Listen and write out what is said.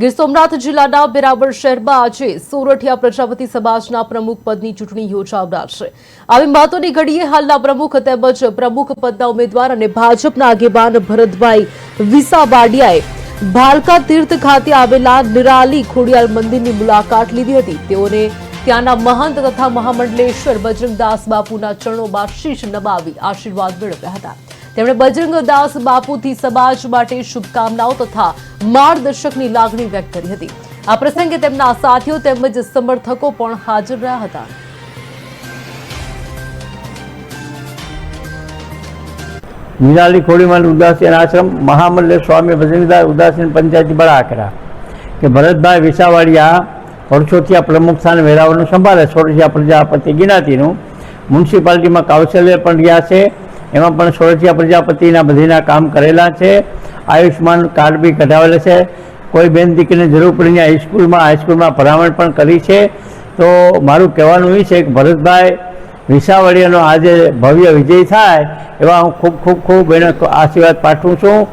ગીર સોમનાથ જિલ્લાના બેરાબર શહેરમાં આજે સોરઠિયા પ્રજાપતિ સમાજના પ્રમુખ પદની ચૂંટણી યોજાવનાર છે. આવી મહત્વની ઘડીએ હાલના પ્રમુખ તેમજ પ્રમુખ પદના ઉમેદવાર અને ભાજપના આગેવાન ભરતભાઈ વિસાવાડિયાએ ભાલકા તીર્થ ખાતે આવેલા નિરાલી ખોડિયાર મંદિરની મુલાકાત લીધી હતી. તેઓને ત્યાંના મહંત તથા મહામંડલેશ્વર બજરંગદાસ બાપુના ચરણોમાં શીશ નમાવી આશીર્વાદ મેળવ્યા હતા. તેમણે બજરંગદાસ બાપુથી સમાજ માટે શુભકામનાઓ તથા માર્ગદર્શકની લાગણી વ્યક્ત કરી હતી. આ પ્રસંગે તેમના સાથીઓ તેમજ સમર્થકો પણ હાજર રહ્યા હતા. નિરાલી ખોડીમાલ ઉદાસીન આશ્રમ મહામલ્લે સ્વામી ભજનદાર ઉદાસીન પંચાયતી બળાકરા કે ભરતભાઈ વિસાવાડિયા આ પ્રમુખ સ્થાન વેરાવળનું સંભાળે સોરઠિયા પ્રજાપતિ ગિનાતીનું મ્યુનિસિપાલિટીમાં કાઉન્સિલર પણ રહ્યા છે. એમાં પણ સોરઠિયા પ્રજાપતિના બધીના કામ કરેલા છે. આયુષ્માન કાર્ડ બી કઢાવેલા છે. કોઈ બેન દીકરીને જરૂર પડીને હાઈસ્કૂલમાં હાઈસ્કૂલમાં ભલામણ પણ કરી છે. તો મારું કહેવાનું એ છે કે ભરતભાઈ વિસાવડીયાનો આજે ભવ્ય વિજય થાય એવા હું ખૂબ ખૂબ ખૂબ એને આશીર્વાદ પાઠવું છું.